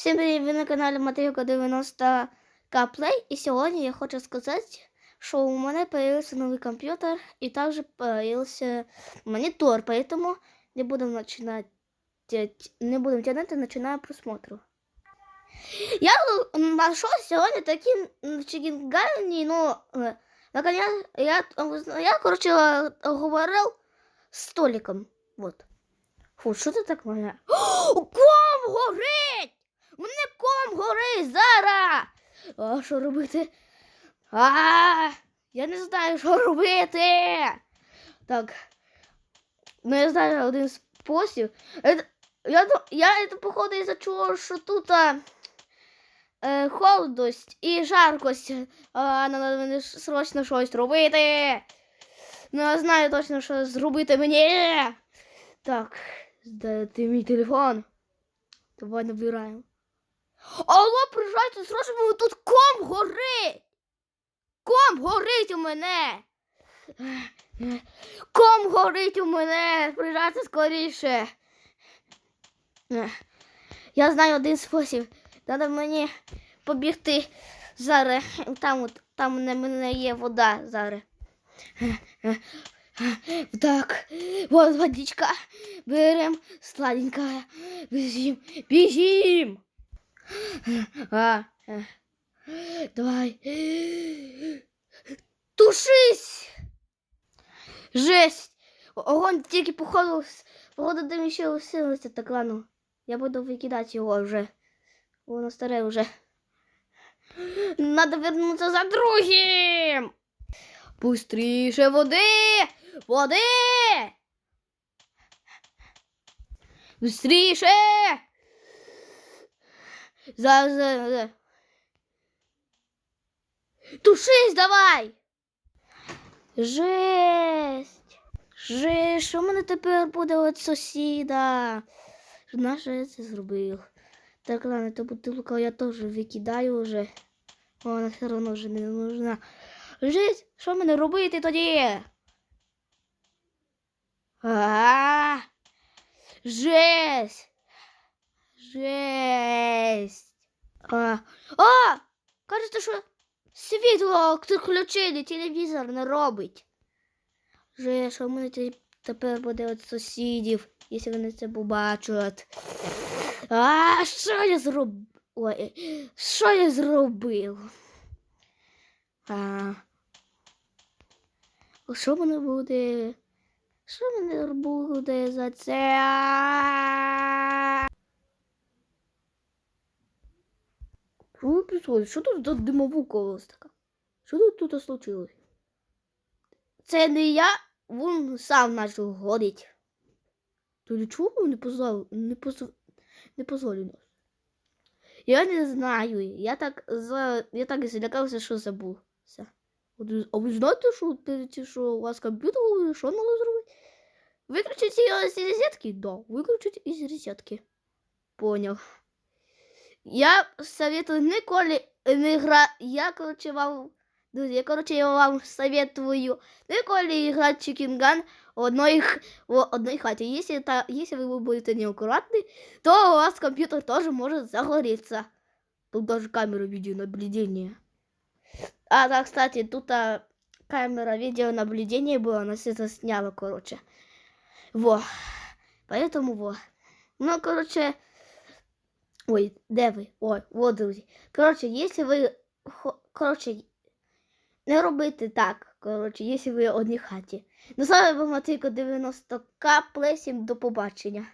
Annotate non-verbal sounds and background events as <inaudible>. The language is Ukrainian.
Всім привіт, ви на каналі Матейка 90 к Play. І сьогодні я хочу сказати, що у мене появився новий комп'ютер і також появився монітор, поэтому не будемо начинать, не будемо тягнути, починаємо просмотру. Я знайшов сьогодні такі м, ну, е, наконец, я, я, короче, говорив з столиком. Вот. Фу, що це так мене? <gasps> Ком горить! Мене ком горить зараз! А що робити? А, я не знаю, що робити. Так. Ну, я знаю один спосіб. Это, я, ду- я это, походу, із-за що тут а, е, холодність і жаркость. А, надо мені срочно щось робити. Ну, я знаю точно, що зробити мені. Так, здайте мій телефон. Давай набираємо. Алло, приїжджайте, срочно, бо тут ком горить. Ком горить у мене. Ком горить у мене. Приїжджайте скоріше. Я знаю один спосіб. Треба мені побігти зараз. Там, от, там у мене є вода зараз. Так, вот водичка. Берем сладенькая. Бежим, бежим. А, э, давай. Тушись. Жесть. Огонь тільки походу, с- походу дим ще усилився, так ладно. Я буду викидати його вже. Воно старе вже. Надо вернуться за другим. Быстріше води! Води! Быстріше! За, за, за. Тушись давай! Жесть! Жесть, що в мене тепер буде від сусіда? Нащо я це зробив? Так, ладно, ту бутилку я теж викидаю вже. Вона все одно вже не нужна. Жесть, що мені робити тоді? А-а-а! жесть. Жесть. А, а, кажете, що світло включили, телевізор не робить. Жесть, що в мене тепер буде від сусідів, якщо вони це побачать. А, що я зробив? Ой, що я зробив? А, що мене буде? Що мене буде за це? Що происходит? Що тут за димовука у вас така? Що тут тут случилось? Це не я, він сам почав горіти. То для чого не позвав, не позвав, не позволив нас? Я не знаю. Я так за я так злякався, що забувся. От А ви знаєте, що, ті, що у вас комп'ютер, що мало зробити? Виключить його з розетки? Да, виключить із розетки. Поняв. Я советую ніколи не гра. Я, короче, вам. Друзі, я, короче, я вам советую ніколи грати Chicken Gun в одной, х- в одной хаті. Если, та, если вы будете неаккуратны, то у вас компьютер тоже может загореться. Тут даже камера видеонаблюдения. А, да, кстати, тут а, камера видеонаблюдения была, она все засняла, короче. Во. Поэтому во. Ну, короче. Ой, де ви? Ой, вот, друзі. Коротше, если ви. Коротше, не робити так. Коротше, якщо ви одній хаті. Ну, з вами був Матвійко 90к. Плесім, до побачення.